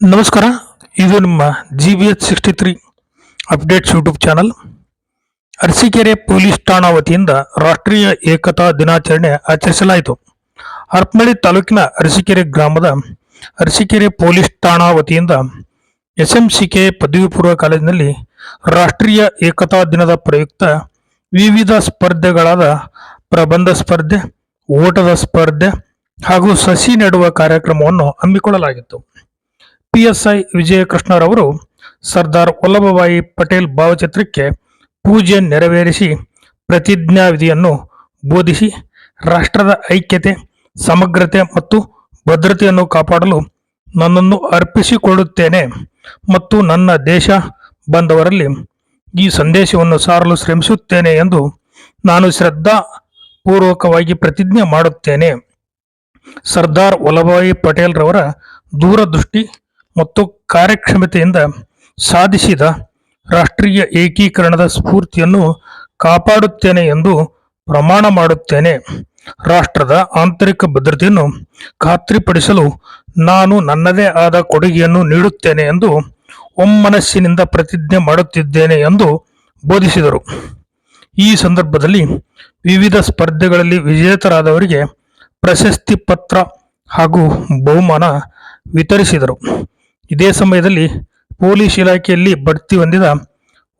ನಮಸ್ಕಾರ, ಇದು ನಿಮ್ಮ G B H sixty three updates YouTube channel Arasikere police ಠಾಣಾ ವತಿಯಿಂದ ರಾಷ್ಟ್ರೀಯ ಏಕತಾ ದಿನಾಚರಣೆ ಆಚರಿಸಲಾಯಿತು. ಹರಪನಹಳ್ಳಿ ತಾಲೂಕಿನ ಅರಸೀಕೆರೆ ಗ್ರಾಮದ ಅರಸೀಕೆರೆ ಪೊಲೀಸ್ ಠಾಣಾ ವತಿಯಿಂದ ಎಸ್ಎಂಸಿಕೆ ಪದವಿ ಪೂರ್ವ ಕಾಲೇಜಿನಲ್ಲಿ ರಾಷ್ಟ್ರೀಯ ಏಕತಾ ದಿನದ ಪ್ರಯುಕ್ತ ವಿವಿಧ ಸ್ಪರ್ಧೆಗಳಾದ ಪ್ರಬಂಧ ಸ್ಪರ್ಧೆ, ಓಟದ ಸ್ಪರ್ಧೆ ಹಾಗೂ ಸಸಿ ನೆಡುವ ಕಾರ್ಯಕ್ರಮವನ್ನು ಹಮ್ಮಿಕೊಳ್ಳಲಾಗಿತ್ತು. ಪಿಎಸ್ಐ ವಿಜಯಕೃಷ್ಣರವರು ಸರ್ದಾರ್ ವಲ್ಲಭಭಾಯಿ ಪಟೇಲ್ ಭಾವಚಿತ್ರಕ್ಕೆ ಪೂಜೆ ನೆರವೇರಿಸಿ ಪ್ರತಿಜ್ಞಾವಿಧಿಯನ್ನು ಬೋಧಿಸಿ ರಾಷ್ಟ್ರದ ಐಕ್ಯತೆ, ಸಮಗ್ರತೆ ಮತ್ತು ಭದ್ರತೆಯನ್ನು ಕಾಪಾಡಲು ನನ್ನನ್ನು ಅರ್ಪಿಸಿಕೊಳ್ಳುತ್ತೇನೆ ಮತ್ತು ನನ್ನ ದೇಶ ಬಂದವರಲ್ಲಿ ಈ ಸಂದೇಶವನ್ನು ಸಾರಲು ಶ್ರಮಿಸುತ್ತೇನೆ ಎಂದು ನಾನು ಶ್ರದ್ಧಾ ಪೂರ್ವಕವಾಗಿ ಪ್ರತಿಜ್ಞೆ ಮಾಡುತ್ತೇನೆ. ಸರ್ದಾರ್ ವಲ್ಲಭಭಾಯಿ ಪಟೇಲ್ರವರ ದೂರದೃಷ್ಟಿ ಮತ್ತು ಕಾರ್ಯಕ್ಷಮತೆಯಿಂದ ಸಾಧಿಸಿದ ರಾಷ್ಟ್ರೀಯ ಏಕೀಕರಣದ ಸ್ಫೂರ್ತಿಯನ್ನು ಕಾಪಾಡುತ್ತೇನೆ ಎಂದು ಪ್ರಮಾಣ ಮಾಡುತ್ತೇನೆ. ರಾಷ್ಟ್ರದ ಆಂತರಿಕ ಭದ್ರತೆಯನ್ನು ಖಾತ್ರಿಪಡಿಸಲು ನಾನು ನನ್ನದೇ ಆದ ಕೊಡುಗೆಯನ್ನು ನೀಡುತ್ತೇನೆ ಎಂದು ಒಮ್ಮನಸ್ಸಿನಿಂದ ಪ್ರತಿಜ್ಞೆ ಮಾಡುತ್ತಿದ್ದೇನೆ ಎಂದು ಬೋಧಿಸಿದರು. ಈ ಸಂದರ್ಭದಲ್ಲಿ ವಿವಿಧ ಸ್ಪರ್ಧೆಗಳಲ್ಲಿ ವಿಜೇತರಾದವರಿಗೆ ಪ್ರಶಸ್ತಿ ಪತ್ರ ಹಾಗೂ ಬಹುಮಾನ ವಿತರಿಸಿದರು. ಇದೇ ಸಮಯದಲ್ಲಿ ಪೊಲೀಸ್ ಇಲಾಖೆಯಲ್ಲಿ ಬಡ್ತಿ ಹೊಂದಿದ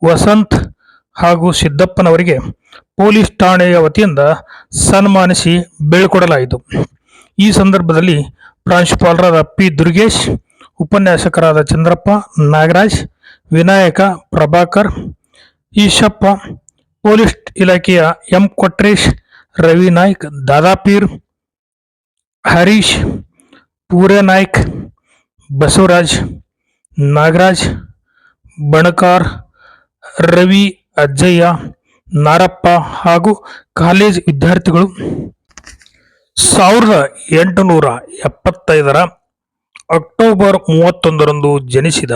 ವಸಂತ್ ಹಾಗೂ ಸಿದ್ದಪ್ಪನವರಿಗೆ ಪೊಲೀಸ್ ಠಾಣೆಯ ವತಿಯಿಂದ ಸನ್ಮಾನಿಸಿ ಬೀಳ್ಕೊಡಲಾಯಿತು. ಈ ಸಂದರ್ಭದಲ್ಲಿ ಪ್ರಾಂಶುಪಾಲರಾದ ಪಿ. ದುರ್ಗೇಶ್, ಉಪನ್ಯಾಸಕರಾದ ಚಂದ್ರಪ್ಪ, ನಾಗರಾಜ್, ವಿನಾಯಕ, ಪ್ರಭಾಕರ್, ಈಶಪ್ಪ, ಪೊಲೀಸ್ ಇಲಾಖೆಯ ಎಂ. ಕೊಟ್ರೇಶ್, ರವಿ ನಾಯ್ಕ್, ದಾದಾಪೀರ್, ಹರೀಶ್, ಪೂರೆ ನಾಯ್ಕ್ ಬಸವರಾಜ್, ನಾಗರಾಜ್, ಬಣಕಾರ್, ರವಿ ಅಜ್ಜಯ್ಯ, ನಾರಪ್ಪ ಹಾಗೂ ಕಾಲೇಜ್ ವಿದ್ಯಾರ್ಥಿಗಳು ಸಾವಿರದ ಎಂಟುನೂರ ಎಪ್ಪತ್ತೈದರ ಅಕ್ಟೋಬರ್ ಮೂವತ್ತೊಂದರಂದು ಜನಿಸಿದ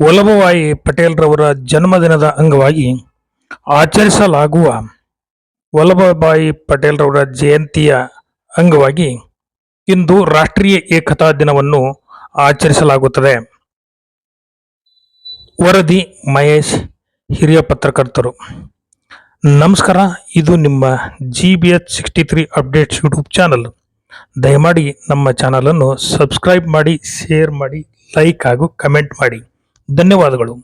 ವಲ್ಲಭಭಾಯಿ ಪಟೇಲ್ರವರ ಜನ್ಮದಿನದ ಅಂಗವಾಗಿ ಆಚರಿಸಲಾಗುವ ವಲ್ಲಭಭಾಯಿ ಪಟೇಲ್ರವರ ಜಯಂತಿಯ ಅಂಗವಾಗಿ ಇಂದು ರಾಷ್ಟ್ರೀಯ ಏಕತಾ ದಿನವನ್ನು ಆಚರಿಸಲಾಗುತ್ತದೆ. ವರದಿ ಮಹೇಶ್, ಹಿರಿಯ ಪತ್ರಕರ್ತರು. ನಮಸ್ಕಾರ, ಇದು ನಿಮ್ಮ G B H sixty three updates YouTube channel. ದಯಮಾಡಿ ನಮ್ಮ ಚಾನಲನ್ನು ಸಬ್ಸ್ಕ್ರೈಬ್ ಮಾಡಿ, ಶೇರ್ ಮಾಡಿ, ಲೈಕ್ ಹಾಗೂ ಕಮೆಂಟ್ ಮಾಡಿ. ಧನ್ಯವಾದಗಳು.